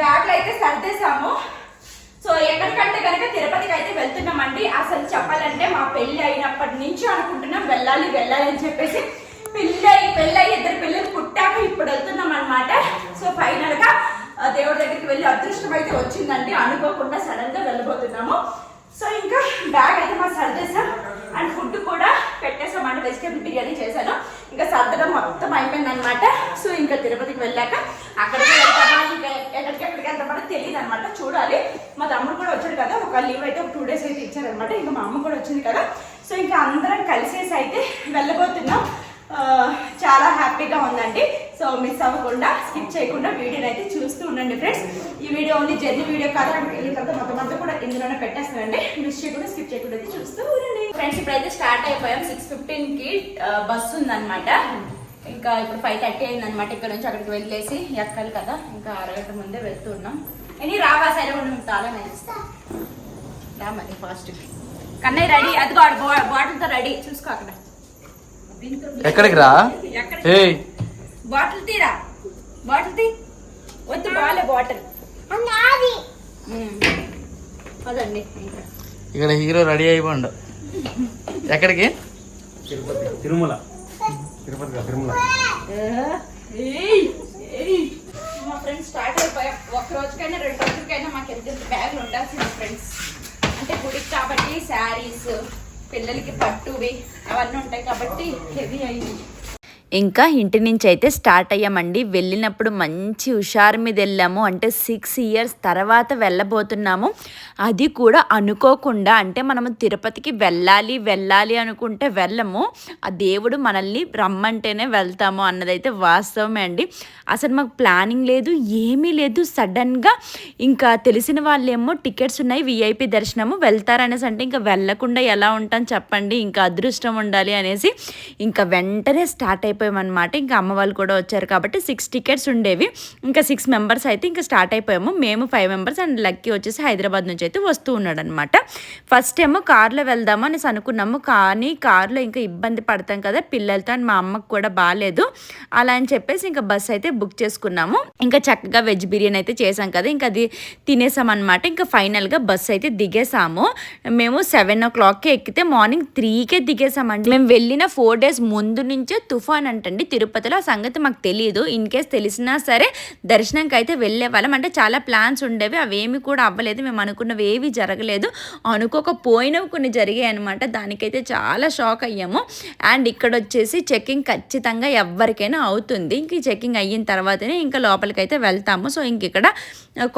బ్యాగ్లు అయితే సర్దేశాము. సో ఎక్కడికంటే కనుక తిరుపతికి అయితే వెళ్తున్నామండి. అసలు చెప్పాలంటే మా పెళ్ళి అయినప్పటి నుంచి అనుకుంటున్నాం వెళ్ళాలి వెళ్ళాలి అని చెప్పేసి. పెళ్ళి పెళ్ళై ఇద్దరు పిల్లలు పుట్టాక ఇప్పుడు వెళ్తున్నాం అనమాట సో ఫైనల్గా దేవుడి దగ్గరికి వెళ్ళి అదృష్టం అయితే వచ్చిందండి. అనుకోకుండా సడన్గా వెళ్ళబోతున్నాము. సో ఇంకా బ్యాగ్ అయితే మా సర్దేశాం. అండ్ ఫుడ్ కూడా పెట్టేసాం అంటే వెజిటేబుల్ బిర్యానీ చేశాను. ఇంకా సర్దడం మొత్తం అయిపోయింది అనమాట సో ఇంకా తిరుపతికి వెళ్ళాక అక్కడికి వెళ్తామా ఇంకా ఎక్కడికి ఎక్కడికి వెళ్తామని తెలియదు అనమాట చూడాలి. మా తమ్ముడు కూడా వచ్చాడు కదా ఒక లీవ్ అయితే ఒక టూ డేస్ అయితే ఇచ్చారనమాట ఇంకా మా అమ్మ కూడా వచ్చింది కదా. సో ఇంకా అందరం కలిసేసి అయితే వెళ్ళబోతున్నాం. చాలా హ్యాపీగా ఉందండి. సో మిస్ అవ్వకుండా స్కిప్ చేయకుండా వీడియోని అయితే చూస్తూ ఉండండి ఫ్రెండ్స్ ఈ వీడియో ఓన్లీ జర్నీ వీడియో కాదు అక్కడికి వెళ్ళిన తర్వాత మొత్తం అంతా కూడా ఇందులోనే పెట్టేస్తానండి మిస్ చేయకుండా స్కిప్ చేయకుండా అయితే చూస్తూ ఉండండి. ఫ్రెండ్స్ ఇప్పుడైతే స్టార్ట్ అయిపోయాం. సిక్స్ ఫిఫ్టీన్కి బస్సు ఉందన్నమాట. ఇంకా ఇప్పుడు ఫైవ్ థర్టీ అయింది అనమాట ఇక్కడ నుంచి అక్కడికి వెళ్ళేసి ఎక్కాలి కదా. ఇంకా అరగంట ముందే వెళ్తున్నాం ఎనీ రావా సరే ఉండి తాళం వేస్తా రా మరి ఫాస్ట్ కన్నయ్య రెడీ అది బాటిల్తో రెడీ చూసుకో అక్కడ ఎక్కడికి రా బాటిల్ తీరా బాటిల్ తీ వద్దు బాలే బాటిల్ అదండి ఇంకా ఇక్కడ హీరో రెడీ అయిపోండు ఎక్కడికి తిరుపతి తిరుమల తిరుపతి తిరుమల ఏయ్, ఏయ్. మా ఫ్రెండ్స్ స్టార్ట్ అయిపోయాం ఒక రోజుకైనా రెండు రోజులకైనా మాకు ఎంత బ్యాగులు ఉండాల్సింది ఫ్రెండ్స్ అంటే గుడికి కాబట్టి శారీస్ పిల్లలకి పట్టువి అవన్నీ ఉంటాయి కాబట్టి హెవీ అయింది. ఇంకా ఇంటి నుంచి అయితే స్టార్ట్ అయ్యామండి. వెళ్ళినప్పుడు మంచి హుషారు మీద వెళ్ళాము. అంటే సిక్స్ ఇయర్స్ తర్వాత వెళ్ళబోతున్నాము. అది కూడా అనుకోకుండా అంటే మనము తిరుపతికి వెళ్ళాలి వెళ్ళాలి అనుకుంటే వెళ్ళము. ఆ దేవుడు మనల్ని రమ్మంటేనే వెళ్తాము అన్నదైతే వాస్తవమే అండి. అసలు మాకు ప్లానింగ్ లేదు ఏమీ లేదు. సడన్గా ఇంకా తెలిసిన వాళ్ళేమో టికెట్స్ ఉన్నాయి విఐపి దర్శనము వెళ్తారనేసి అంటే ఇంకా వెళ్ళకుండా ఎలా ఉంటాం చెప్పండి ఇంకా అదృష్టం ఉండాలి అనేసి ఇంకా వెంటనే స్టార్ట్ అయిపోయామన్నమాట. ఇంకా అమ్మ వాళ్ళు కూడా వచ్చారు కాబట్టి సిక్స్ టికెట్స్ ఉండేవి. ఇంకా సిక్స్ మెంబర్స్ అయితే ఇంకా స్టార్ట్ అయిపోయాము. మేము ఫైవ్ మెంబర్స్ అండ్ లక్కీ వచ్చేసి హైదరాబాద్ నుంచి అయితే వస్తూ ఉన్నాడనమాట ఫస్ట్ ఏమో కార్లో వెళ్దాము అనేసి అనుకున్నాము. కానీ కార్లో ఇంకా ఇబ్బంది పడతాం కదా పిల్లలతో అండ్ మా అమ్మకు కూడా బాగాలేదు అలా అని చెప్పేసి ఇంకా బస్ అయితే బుక్ చేసుకున్నాము. ఇంకా చక్కగా వెజ్ బిర్యానీ అయితే చేసాం కదా ఇంకా అది తినేసాం అనమాట ఇంకా ఫైనల్గా బస్ అయితే దిగేసాము. మేము సెవెన్ ఓ క్లాక్కి ఎక్కితే మార్నింగ్ త్రీకే దిగేసామండి. మేము వెళ్ళిన ఫోర్ డేస్ ముందు నుంచే తుఫాన్ అంటండి తిరుపతిలో ఆ సంగతి మాకు తెలియదు ఇన్ కేస్ తెలిసినా సరే దర్శనంకి అయితే వెళ్ళే వాళ్ళం. అంటే చాలా ప్లాన్స్ ఉండేవి. అవేమి కూడా అవ్వలేదు. మేము అనుకున్నవి ఏవి జరగలేదు. అనుకోకపోయినవి కొన్ని జరిగాయి అనమాట దానికైతే చాలా షాక్ అయ్యాము. అండ్ ఇక్కడ వచ్చేసి చెకింగ్ ఖచ్చితంగా ఎవరికైనా అవుతుంది. ఇంక చెకింగ్ అయిన తర్వాతనే ఇంకా లోపలికి అయితే వెళ్తాము. సో ఇంక ఇక్కడ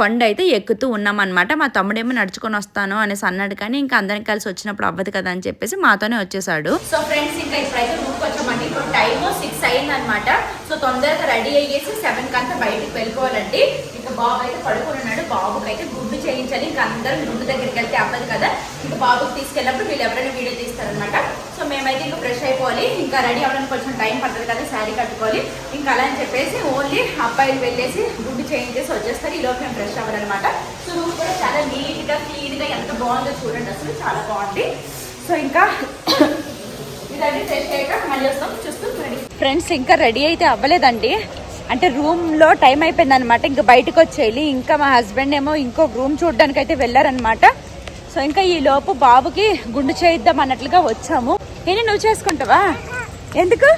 కొండ అయితే ఎక్కుతూ ఉన్నాం అనమాట మా తమ్ముడేమో నడుచుకొని వస్తాను అనేసి అన్నాడు కానీ ఇంకా అందరికి కలిసి వచ్చినప్పుడు అవ్వదు కదా అని చెప్పేసి మాతోనే వచ్చేసాడు. సో ఫ్రెండ్స్ ఇంకా ఇప్పుడైతే రూమ్కి టైం సిక్స్ అయింది అనమాట సో తొందరగా రెడీ అయ్యేసి సెవెన్ కంతా బయటికి వెళ్ళిపోవాలండి. ఇంకా బాబు అయితే పడుకుని ఉన్నాడు. బాబుకి అయితే గుడ్డు చేయించాలి. ఇంకా అందరం గుడ్డు దగ్గరికి వెళ్తే అవ్వదు కదా. ఇంకా బాబుకి తీసుకెళ్ళినప్పుడు వీళ్ళు ఎవరైనా వీడియో తీస్తారనమాట సో మేమైతే ఇంకా ఫ్రెష్ అయిపోవాలి. ఇంకా రెడీ అవ్వడానికి కొంచెం టైం పడుతుంది కదా శారీ కట్టుకోవాలి. ఇంకా అలా అని చెప్పేసి ఓన్లీ అబ్బాయిలు వెళ్ళేసి గుడ్డు చేయించేసి వచ్చేస్తారు. ఈలోపు మేము ఫ్రెష్ అవ్వాలన్నమాట. సో రూమ్ కూడా చాలా నీట్గా క్లీన్గా ఎంత బాగుందో చూడండి. అసలు చాలా బాగుంది. సో ఇంకా ఇదండి ఫ్రెష్ అయ్యాక మళ్ళీ వస్తాం. చూస్తూ ఫ్రెండ్స్ ఇంకా రెడీ అయితే అవ్వలేదండి. అంటే రూమ్లో టైం అయిపోయింది అనమాట ఇంకా బయటకు వచ్చేయాలి. ఇంకా మా హస్బెండ్ ఏమో ఇంకో రూమ్ చూడడానికి అయితే వెళ్ళారనమాట సో ఇంకా ఈ లోపు బాబుకి గుండు చేయిద్దాం అన్నట్లుగా వచ్చాము. నేను నువ్వు చేసుకుంటావా? ఎందుకు?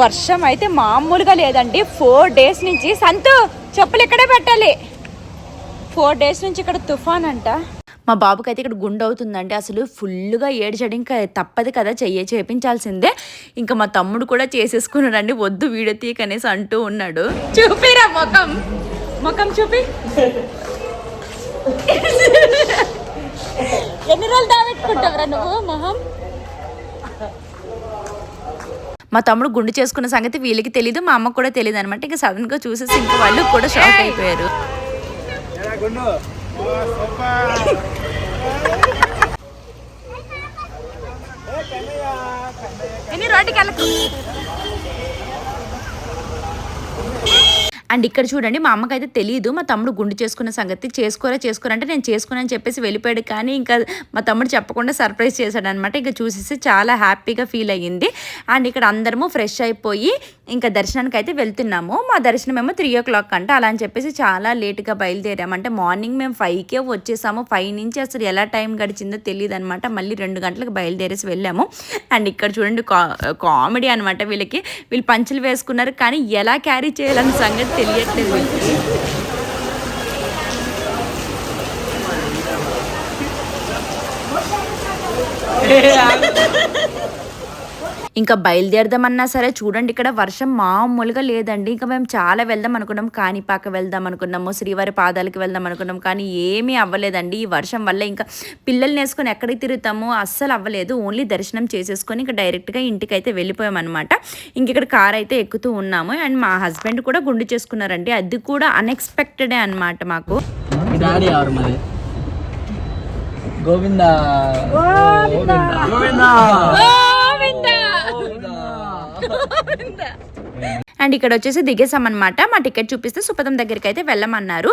వర్షం అయితే మామూలుగా లేదండి. ఫోర్ డేస్ నుంచి. సంతు చెప్పులు ఇక్కడే పెట్టాలి. ఫోర్ డేస్ నుంచి ఇక్కడ తుఫాన్ అంట. మా బాబుకి అయితే ఇక్కడ గుండె అవుతుందండి. అసలు ఫుల్గా ఏడ్చాడు. ఇంకా తప్పదు కదా చెయ్యి చేపించాల్సిందే. ఇంకా మా తమ్ముడు కూడా చేసేసుకున్నాడండి వద్దు వీడియో తీయకనేసి అంటూ ఉన్నాడు. చూపిరా ముఖం. ముఖం చూపి. ఎన్ని రోజులు నువ్వు మొహం? మా తమ్ముడు గుండు చేసుకున్న సంగతి వీళ్ళకి తెలియదు మా అమ్మకు కూడా తెలియదు అనమాట ఇంకా సడన్గా చూసేసి ఇంకా వాళ్ళు కూడా షాక్ అయిపోయారు. ఏరా గుండు ఓ, సూపర్ ఏ, కన్నయ్య, కన్నయ్య. ఎన్ని రోడ్డుకి వెళ్ళకు అండ్ ఇక్కడ చూడండి మా అమ్మకైతే తెలియదు మా తమ్ముడు గుండు చేసుకున్న సంగతి. చేసుకోరా చేసుకోరా అంటే నేను చేసుకున్నాను చెప్పేసి వెళ్ళిపోయాడు. కానీ ఇంకా మా తమ్ముడు చెప్పకుండా సర్ప్రైజ్ చేశాడు అనమాట ఇంకా చూసేసి చాలా హ్యాపీగా ఫీల్ అయ్యింది. అండ్ ఇక్కడ అందరము ఫ్రెష్ అయిపోయి ఇంకా దర్శనానికి అయితే వెళ్తున్నాము. మా దర్శనం ఏమో త్రీ ఓ క్లాక్ అంట. అలా అని చెప్పేసి చాలా లేట్గా బయలుదేరాము. అంటే మార్నింగ్ మేము ఫైవ్కే వచ్చేసాము. ఫైవ్ నుంచి అసలు ఎలా టైం గడిచిందో తెలియదు అనమాట మళ్ళీ రెండు గంటలకు బయలుదేరేసి వెళ్ళాము. అండ్ ఇక్కడ చూడండి కా కామెడీ అనమాట వీళ్ళకి. వీళ్ళు పంచులు వేసుకున్నారు. కానీ ఎలా క్యారీ చేయాలన్న సంగతి తెలియట్లేదు వీళ్ళకి ఇంకా బయలుదేరదామన్నా సరే చూడండి ఇక్కడ వర్షం మామూలుగా లేదండి. ఇంకా మేము చాలా వెళ్దాం అనుకున్నాం కాణిపాక వెళ్దాం అనుకున్నాము శ్రీవారి పాదాలకి వెళ్దాం అనుకున్నాం కానీ ఏమీ అవ్వలేదండి. ఈ వర్షం వల్ల ఇంకా పిల్లల్ని వేసుకొని ఎక్కడికి తిరుగుతాము అస్సలు అవ్వలేదు. ఓన్లీ దర్శనం చేసేసుకొని ఇంకా డైరెక్ట్గా ఇంటికి అయితే వెళ్ళిపోయాం అనమాట ఇంక ఇక్కడ కార్ అయితే ఎక్కుతూ ఉన్నాము. అండ్ మా హస్బెండ్ కూడా గుండు చేసుకున్నారండి. అది కూడా అన్ఎక్స్పెక్టెడే అనమాట మాకు. మరి. గోవింద. గోవింద అండ్ ఇక్కడ వచ్చేసి దిగేసామన్నమాట మా టికెట్ చూపిస్తే సుపథం దగ్గరికి అయితే వెళ్ళమన్నారు.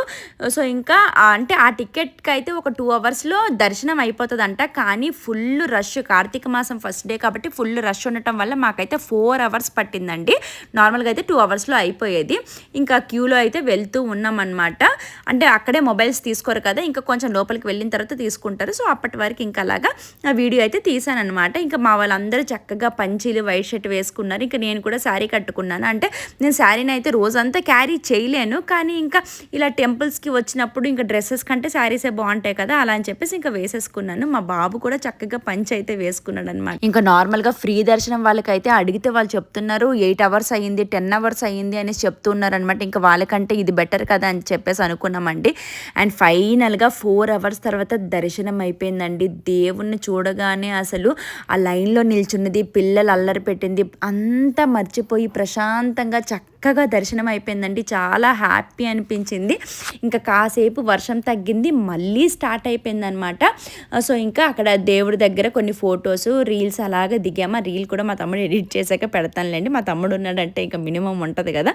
సో ఇంకా అంటే ఆ టికెట్కి అయితే ఒక టూ అవర్స్లో దర్శనం అయిపోతుందంట. కానీ ఫుల్ రష్ కార్తీక మాసం ఫస్ట్ డే కాబట్టి ఫుల్ రష్ ఉండటం వల్ల మాకైతే ఫోర్ అవర్స్ పట్టిందండి. నార్మల్గా అయితే టూ అవర్స్లో అయిపోయేది. ఇంకా క్యూలో అయితే వెళ్తూ ఉన్నామన్నమాట అంటే అక్కడే మొబైల్స్ తీసుకోరు కదా ఇంకా కొంచెం లోపలికి వెళ్ళిన తర్వాత తీసుకుంటారు. సో అప్పటి వరకు ఇంకా అలాగా ఆ వీడియో అయితే తీసాను అనమాట ఇంకా మా వాళ్ళందరూ చక్కగా పంచీలు వైట్ షర్ట్ వేసుకున్నారు. ఇంకా నేను కూడా శారీ కట్టుకున్నాను. అంటే నేను శారీని అయితే రోజంతా క్యారీ చేయలేను కానీ ఇంకా ఇలా టెంపుల్స్కి వచ్చినప్పుడు ఇంకా డ్రెస్సెస్ కంటే శారీసే బాగుంటాయి కదా అలా అని చెప్పేసి ఇంకా వేసేసుకున్నాను. మా బాబు కూడా చక్కగా పంచి అయితే వేసుకున్నాడు అనమాట ఇంకా నార్మల్గా ఫ్రీ దర్శనం వాళ్ళకైతే అడిగితే వాళ్ళు చెప్తున్నారు ఎయిట్ అవర్స్ అయ్యింది టెన్ అవర్స్ అయ్యింది అనేసి చెప్తున్నారు అనమాట ఇంకా వాళ్ళకంటే ఇది బెటర్ కదా అని చెప్పేసి అనుకున్నామండి. అండ్ ఫైనల్గా ఫోర్ అవర్స్ తర్వాత దర్శనం అయిపోయిందండి. దేవుణ్ణి చూడగానే అసలు ఆ లైన్లో నిల్చున్నది పిల్లలు అల్లరి పెట్టింది అంతా మర్చిపోయి ప్రశాంతంగా విధంగా చక్క చక్కగా దర్శనం అయిపోయిందండి. చాలా హ్యాపీ అనిపించింది. ఇంకా కాసేపు వర్షం తగ్గింది. మళ్ళీ స్టార్ట్ అయిపోయింది అనమాట సో ఇంకా అక్కడ దేవుడి దగ్గర కొన్ని ఫొటోస్ రీల్స్ అలాగా దిగాము. ఆ రీల్ కూడా మా తమ్ముడు ఎడిట్ చేశాక పెడతానులేండి. మా తమ్ముడు ఉన్నాడంటే ఇంకా మినిమం ఉంటుంది కదా.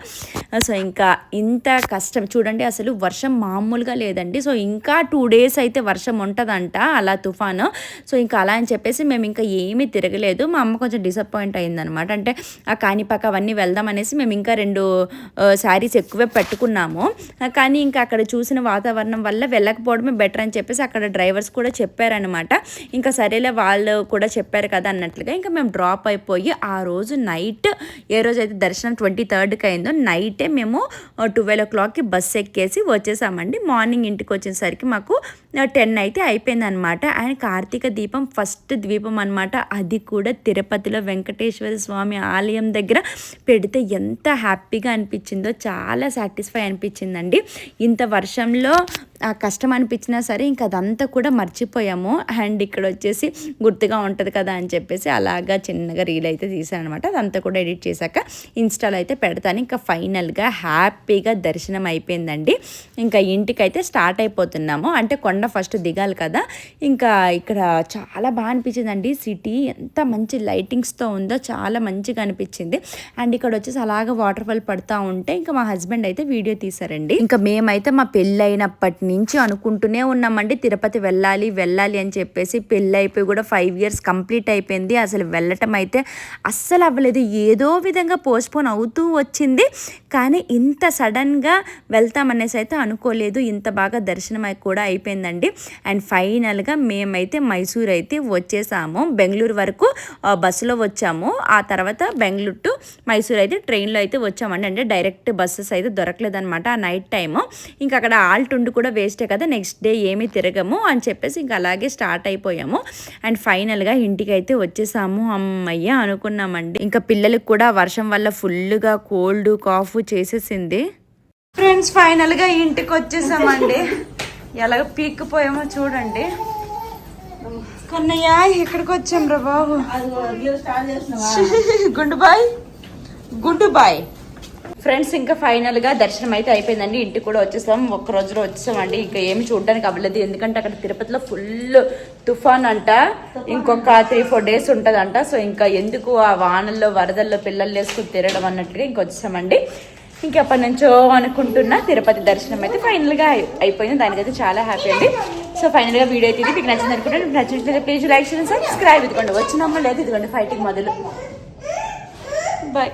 సో ఇంకా ఇంత కష్టం. చూడండి అసలు వర్షం మామూలుగా లేదండి. సో ఇంకా టూ డేస్ అయితే వర్షం ఉంటుందంట అలా తుఫాను. సో ఇంకా అలా అని చెప్పేసి మేము ఇంకా ఏమీ తిరగలేదు. మా అమ్మ కొంచెం డిసప్పాయింట్ అయిందనమాట అంటే ఆ కాణిపాక అవన్నీ వెళ్దాం అనేసి మేము ఇంకా రెండు శారీస్ ఎక్కువే పెట్టుకున్నాము. కానీ ఇంకా అక్కడ చూసిన వాతావరణం వల్ల వెళ్ళకపోవడమే బెటర్ అని చెప్పేసి అక్కడ డ్రైవర్స్ కూడా చెప్పారనమాట ఇంకా సరేలే వాళ్ళు కూడా చెప్పారు కదా అన్నట్లుగా ఇంకా మేము డ్రాప్ అయిపోయి ఆ రోజు నైట్ ఏ రోజు అయితే దర్శనం ట్వంటీ థర్డ్కి అయిందో నైటే మేము ట్వెల్వ్ ఓ క్లాక్కి బస్ ఎక్కేసి వచ్చేసామండి. మార్నింగ్ ఇంటికి వచ్చేసరికి మాకు టెన్ అయితే అయిపోయింది అనమాట అండ్ కార్తీక దీపం ఫస్ట్ ద్వీపం అనమాట అది కూడా తిరుపతిలో వెంకటేశ్వర స్వామి ఆలయం దగ్గర పెడితే ఎంత హ్యాపీ హ్యాపీగా అనిపించిందో చాలా సాటిస్ఫై అనిపించిందండి. ఇంత వర్షంలో ఆ కష్టం అనిపించినా సరే ఇంకా అదంతా కూడా మర్చిపోయాము. అండ్ ఇక్కడ వచ్చేసి గుర్తుగా ఉంటుంది కదా అని చెప్పేసి అలాగా చిన్నగా రీల్ అయితే తీసాను అనమాట అదంతా కూడా ఎడిట్ చేశాక ఇన్స్టాలో అయితే పెడతాను. ఇంకా ఫైనల్గా హ్యాపీగా దర్శనం అయిపోయిందండి. ఇంకా ఇంటికైతే స్టార్ట్ అయిపోతున్నాము. అంటే కొండ ఫస్ట్ దిగాలి కదా. ఇంకా ఇక్కడ చాలా బాగా అనిపించిందండి. సిటీ ఎంత మంచి లైటింగ్స్తో ఉందో చాలా మంచిగా అనిపించింది. అండ్ ఇక్కడ వచ్చేసి అలాగా వాటర్ ఫాల్ పడుతూ ఉంటే ఇంకా మా హస్బెండ్ అయితే వీడియో తీశారండి. ఇంకా మేమైతే మా పెళ్ళి నుంచి అనుకుంటూనే ఉన్నామండి. తిరుపతి వెళ్ళాలి వెళ్ళాలి అని చెప్పేసి పెళ్ళి అయిపోయి కూడా ఫైవ్ ఇయర్స్ కంప్లీట్ అయిపోయింది. అసలు వెళ్ళటం అయితే అస్సలు అవ్వలేదు. ఏదో విధంగా పోస్ట్పోన్ అవుతూ వచ్చింది. కానీ ఇంత సడన్గా వెళ్తామనేసి అయితే అనుకోలేదు. ఇంత బాగా దర్శనం కూడా అయిపోయిందండి. అండ్ ఫైనల్గా మేమైతే మైసూర్ అయితే వచ్చేసాము. బెంగళూరు వరకు బస్సులో వచ్చాము. ఆ తర్వాత బెంగళూరు టు మైసూర్ అయితే ట్రైన్లో అయితే వచ్చామండి. అంటే డైరెక్ట్ బస్సెస్ అయితే దొరకలేదన్నమాట ఆ నైట్ టైము ఇంకా అక్కడ ఆల్ట్ ఉండి కూడా వేస్టే కదా నెక్స్ట్ డే ఏమీ తిరగము అని చెప్పేసి ఇంకా అలాగే స్టార్ట్ అయిపోయాము. అండ్ ఫైనల్గా ఇంటికి అయితే వచ్చేసాము. అమ్మయ్య అనుకున్నామండి. ఇంకా పిల్లలకు కూడా వర్షం వల్ల ఫుల్గా కోల్డ్ కాఫ్ చేసేసింది. ఫ్రెండ్స్ ఫైనల్గా ఇంటికి వచ్చేసామండి ఎలాగ పీక్కుపోయామో చూడండి. కన్నయ్య ఎక్కడికి వచ్చాం రా బాబు గుండుబాయ్ గుండుబాయ్ ఫ్రెండ్స్ ఇంకా ఫైనల్గా దర్శనం అయితే అయిపోయిందండి. ఇంటికి కూడా వచ్చేసాం. ఒక్క రోజులో వచ్చేసామండి. ఇంకా ఏమి చూడడానికి అవ్వలేదు. ఎందుకంటే అక్కడ తిరుపతిలో ఫుల్ తుఫాన్ అంట. ఇంకొక త్రీ ఫోర్ డేస్ ఉంటదంట. సో ఇంకా ఎందుకు ఆ వానల్లో వరదల్లో పిల్లలు వేసుకుని తిరగడం అన్నట్టుగా ఇంకా వచ్చేసామండి. ఇంకెప్పటి నుంచో అనుకుంటున్నా తిరుపతి దర్శనం అయితే ఫైనల్గా అయి- అయిపోయింది. దానికైతే చాలా హ్యాపీ అండి. సో ఫైనల్గా వీడియో అయితే ఇది మీకు నచ్చింది అనుకుంటే నచ్చినట్లయితే ప్లీజ్ లైక్ చేయండి సబ్స్క్రైబ్ ఇదిగోండి వచ్చినమ్మ లేదు ఇదిగోండి ఫైటింగ్ మొదలు. బాయ్